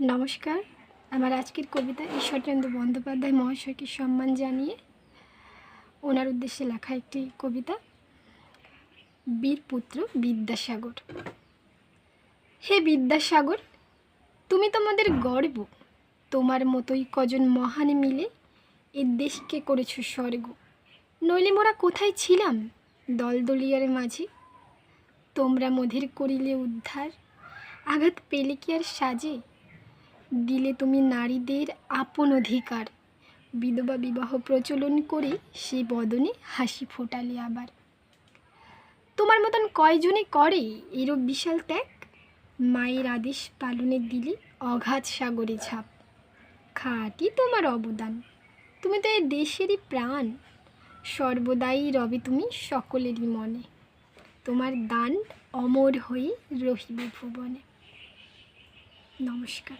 নমস্কার। আমার আজকের কবিতা ঈশ্বরচন্দ্র বন্দ্যোপাধ্যায় মহাশয়কে সম্মান জানিয়ে ওনার উদ্দেশ্যে লেখা একটি কবিতা বীরপুত্র বিদ্যাসাগর। হে বিদ্যাসাগর, তুমি তোমাদের গর্ব, তোমার মতোই কজন মহান মিলে এ দেশকে করেছ স্বর্গ। নইলে মোরা কোথায় ছিলাম দলদলিয়ার মাঝে? তোমরা মধির করিলে উদ্ধার, আঘাত পেলে কি আর সাজে? দিলে তুমি নারীদের আপন অধিকার। বিধবা বিবাহ প্রচলন করে সে বদনে হাসি ফোটালে আবার। তোমার মতন কয়জনে করে এরূপ বিশাল ত্যাগ? মায়ের আদেশ পালনে দিলে অগাধ সাগরে ঝাঁপ। খাটি তোমার অবদান। তুমি তো এ দেশেরই প্রাণ। সর্বদাই রবে তুমি সকলেরই মনে। তোমার দান অমর হয়ে রহিবে ভুবনে। নমস্কার।